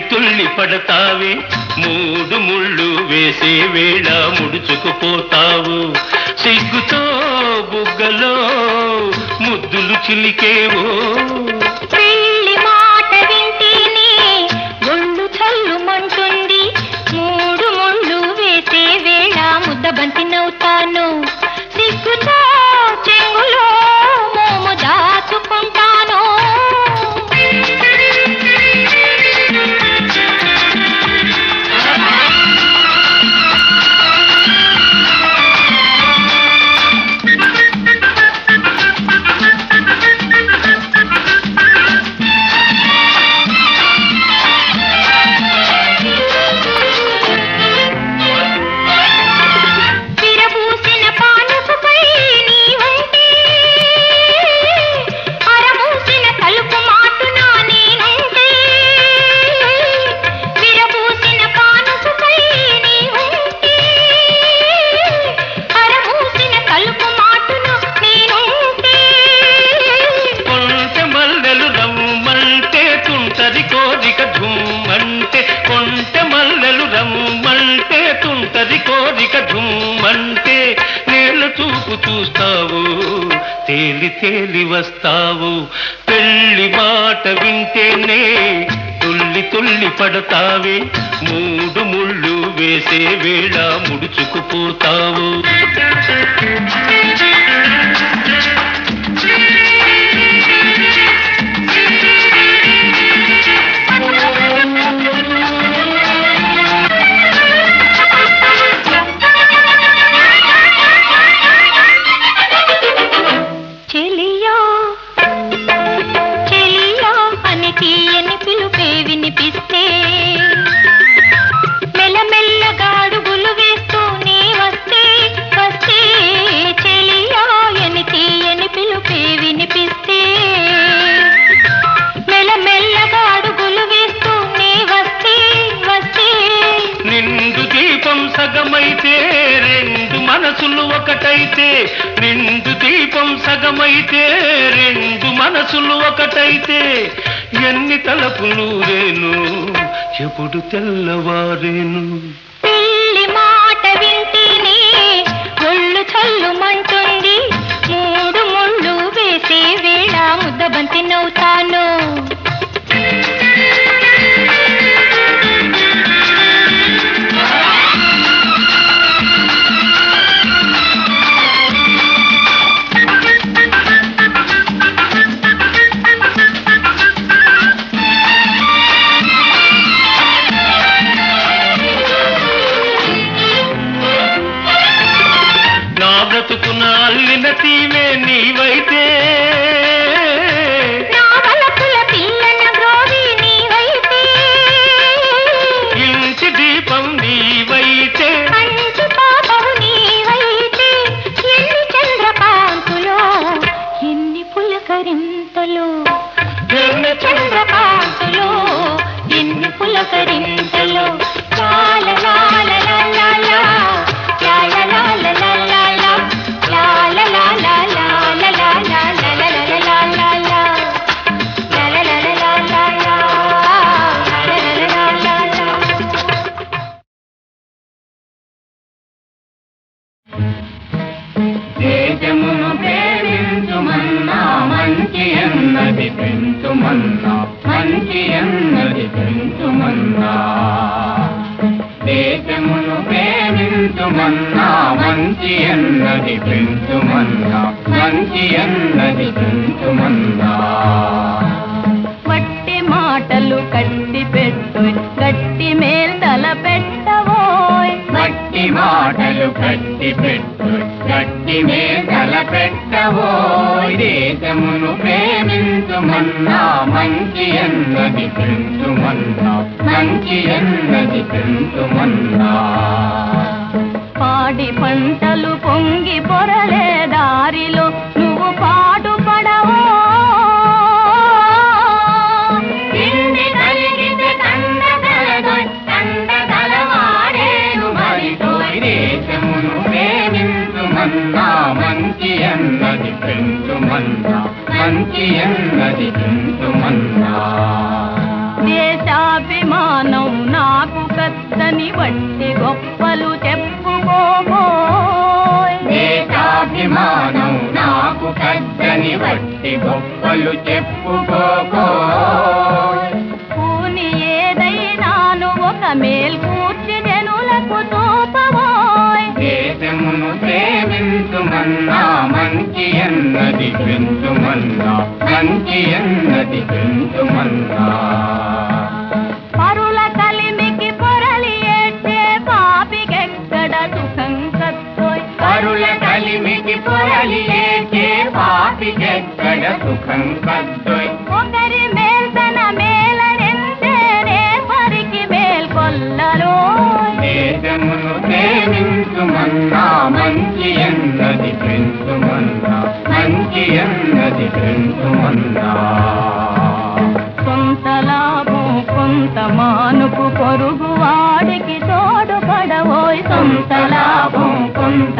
తుళ్ళి తుళ్ళి పడతావే. మూడు ముళ్ళు వేసే వేళ ముడుచుకుపోతావు. సిగ్గుతో బుగ్గలో ముద్దులు చిలికేవో. బంతి మాట కోరిక ఝుమ్మంటే కొంటె మల్లెలు రమ్మంటే తుంటది కోరిక ధుమ్మంటే నేల చూపు చూస్తావు తేలి తేలి వస్తావు. పెళ్ళి మాట వింటేనే తుల్లి తుల్లి పడతావే మూడు ముళ్ళు వేసే వేళ ముడుచుకుపోతావు దీపం రెండు మనసులు ఒకటైతే ఎన్ని తలపులు రేను? ఎప్పుడు తెల్లవారేను? పెళ్ళి మాట వింటేనే ఒళ్ళు చల్లుమంటుంది. మూడు ముళ్ళు వేసే వేళ ముద్దబంతి నవ్వుతాను. బ్రతుకున తీవే నీవైతే మంచి వట్టి మాటలు కట్టి పెట్టు గట్టి మేల్ తల పెట్టవోయ్ మట్టి మాటలు కట్టి పెట్టు గట్టి మేకల పెట్టవో దేశమును ప్రేమించుమన్నా మంచి ఎన్నది పెంచుమన్నా మంచి ఎన్నది పెంచుమన్నా పాడి పంటలు పొంగి పొరలే దారిలో నువ్వు మంచి పెంచుమన్నా మంచి పెంచుమన్నా. దేశాభిమానం నాకు కత్తని వట్టి గొప్పలు దేశాభిమానం నాకు కద్దని వట్టి గొప్పలు చెప్పుకోకో పూని ఏదైనాను ఒక మేల్కూర్చి జనులకు తోపబోయ్ దేశమును ప్రేమించుమన్నా మంచి ఎన్నది పెంచుమన్నా మంచి ఎన్నది పెంచుమన్నా కలిమికి పొరలి ఏచే పాపికెక్కడ సుఖం కద్దొయ్. ఒకరి మేల్తన పరికి మేల్కొల్లలో దేశమును ప్రేమించుమన్నా మంచి ఎన్నది మంచి ఎన్నది లాభం కొంత పొరుగు వాడికి తోడు పడవోయ్ సొంత లాభం కొంత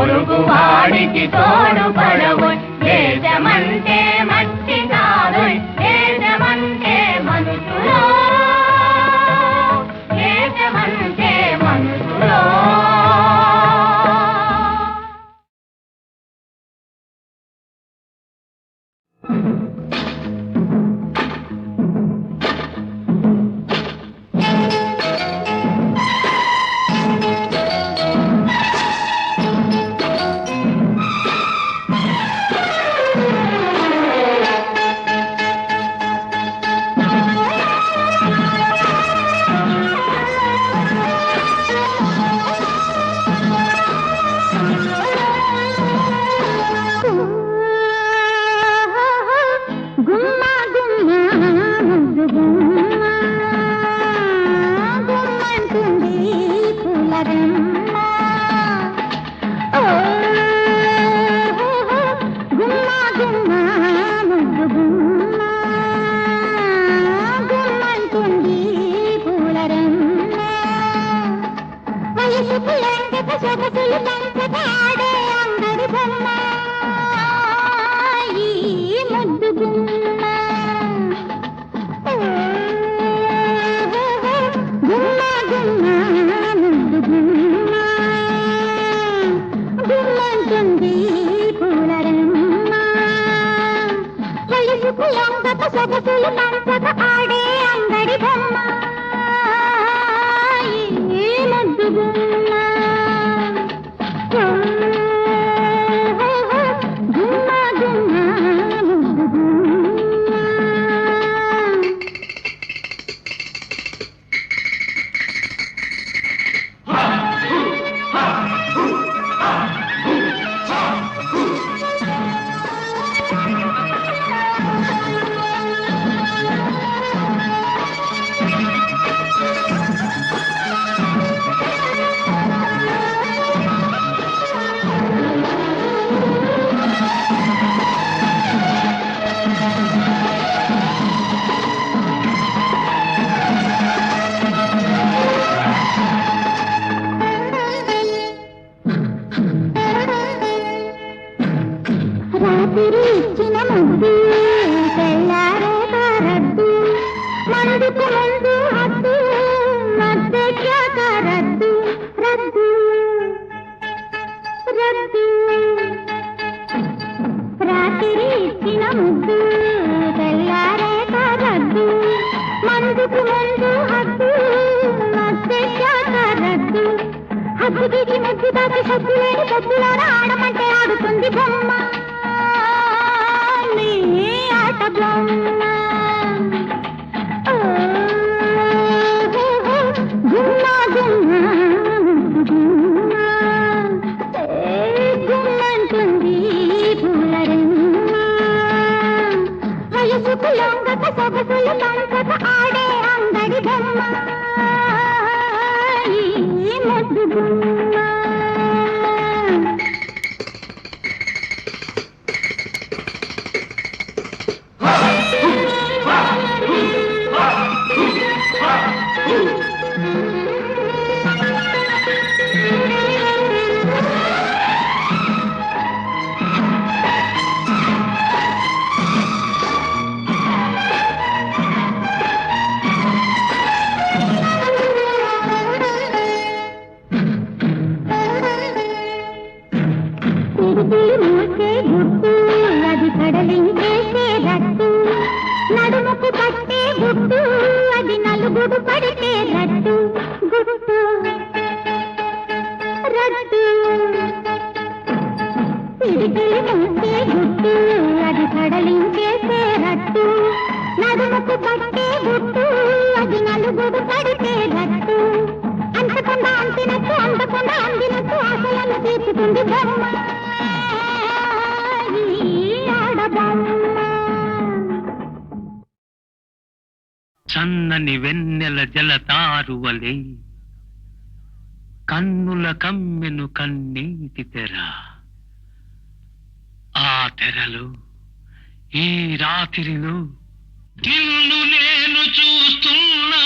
పొరుగు వాడికి తోడు పడవు దేశమంత సొగసులు పంచక ఆడే మందుకు ముందు హద్దు మద్దెక్కాక రద్దు రద్దు రద్దు. రాత్రి ఇచ్చిన ముద్దు తెల్లారే మందుకు ముందు రద్దు. సద్దు లేని ఆడమంటే ఆడుతుంది బొమ్మ. చన్నని వెన్నెల జలతారువలే. కన్నుల కమ్మెను కన్నీటి తెర. ఆ తెరలు ఈ రాత్రిలో నిన్ను నేను చూస్తున్నా.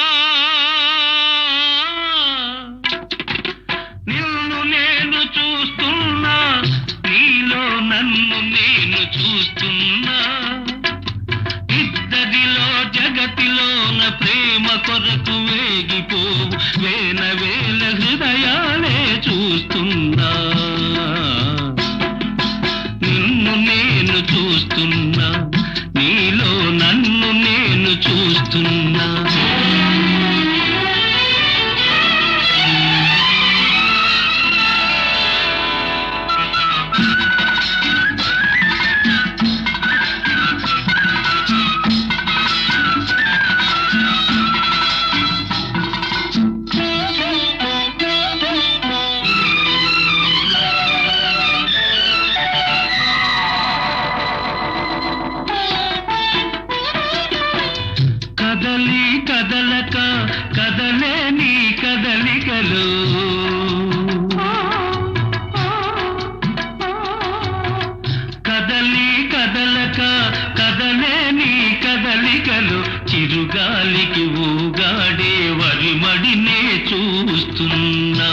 కదలికలు చిరుగాలికి ఊగాడే వరిమడినే చూస్తున్నా.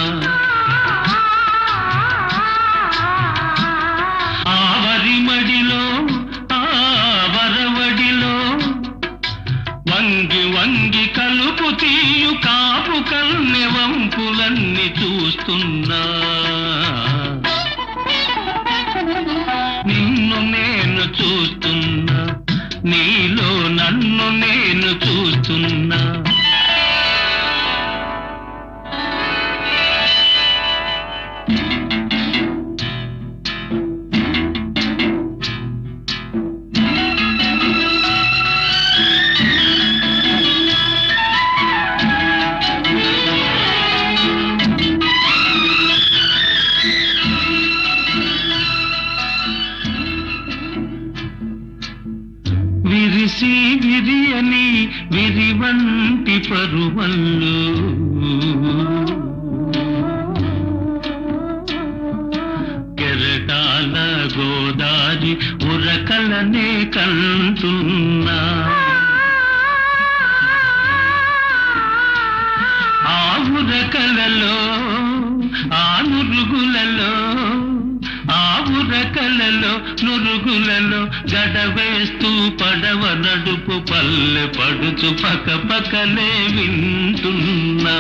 గోదారి ఉరకలనే కంటున్నా ఆ ఉరకలలో ఆ నురుగులలో ఆ ఉరకలలో నురుగులలో గడవేస్తూ పడవ నడుపు పల్లె పడుచు పక పక్కనే వింటున్నా.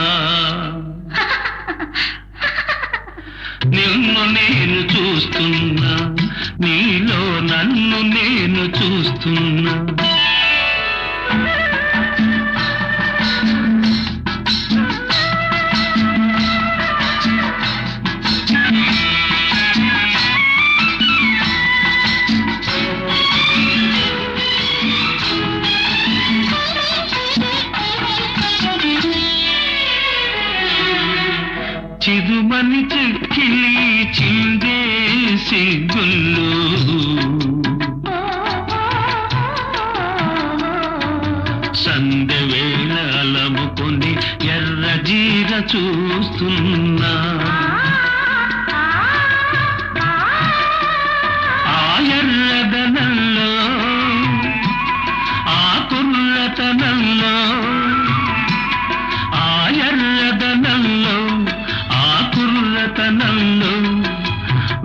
నిన్ను నేను చూస్తున్నా నీలో నన్ను నేను చూస్తున్నా. ఎర్ర జీర చూస్తున్నా. ఆ ఎర్రదనంలో ఆ కుర్రతనంలో ఆ ఎర్రదనంలో ఆ కుర్రతనంలో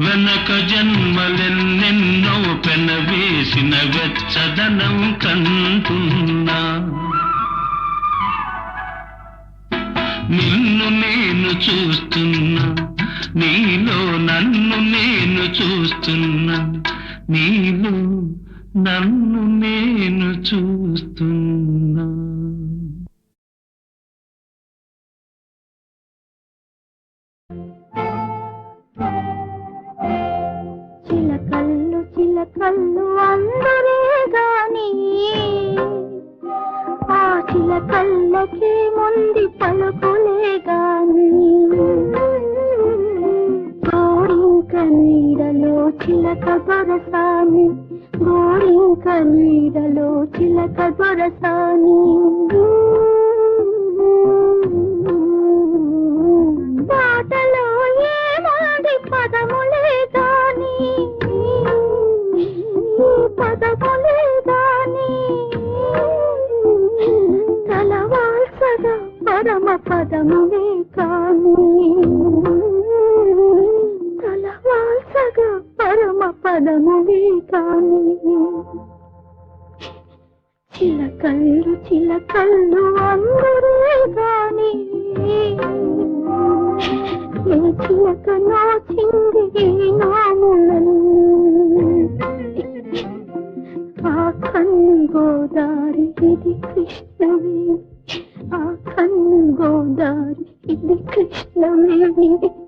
వెనక జన్మలెన్నెన్నో పెన వేసిన వెచ్చదనం కంటున్నా నీలో నన్ను నేను చూస్తున్నా నీలో నన్ను నేను చూస్తున్నా దొరసాని గోరింక నీడలో చిలక దొరసాని. బాటలో ఏమాడి పదములే దాని పదములే దాని తలవాల్సగా పరమ పదములే కానీ తలవాల్సగా పరమ పదము కాని. చిలకల్లు చిలకల్లు అందరే గాని ఏ చిలక నాచింది నాములను. ఆ కన్ను గోదారి ఇది కృష్ణమే. ఆ కన్ను గోదారి ఇది కృష్ణమే.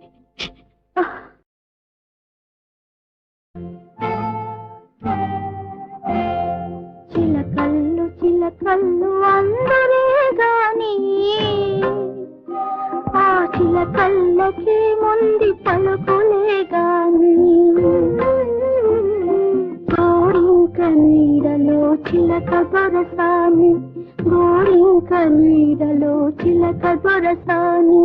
చిలకల్లు అందరే గాని ఆ చిలకల్లకి ముందు పలుకులే గాని గోరింక నీడలో చిలక దొరసాని గోరింక నీడలో చిలక దొరసాని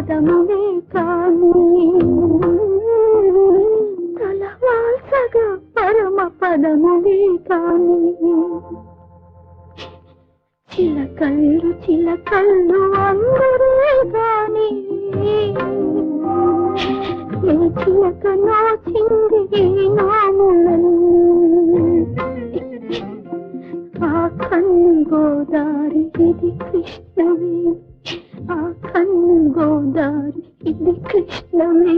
పరమ పదములే కాని తలవాల్సగా పరమ పదములే కాని చిలకల్లు చిలకల్లు అందరే గాని ఏ చిలక నాచింది నాములను? ఆ కన్ను గోదారి ఇది కృష్ణవే ఆ కన్ను గోదారి ఇది కృష్ణవే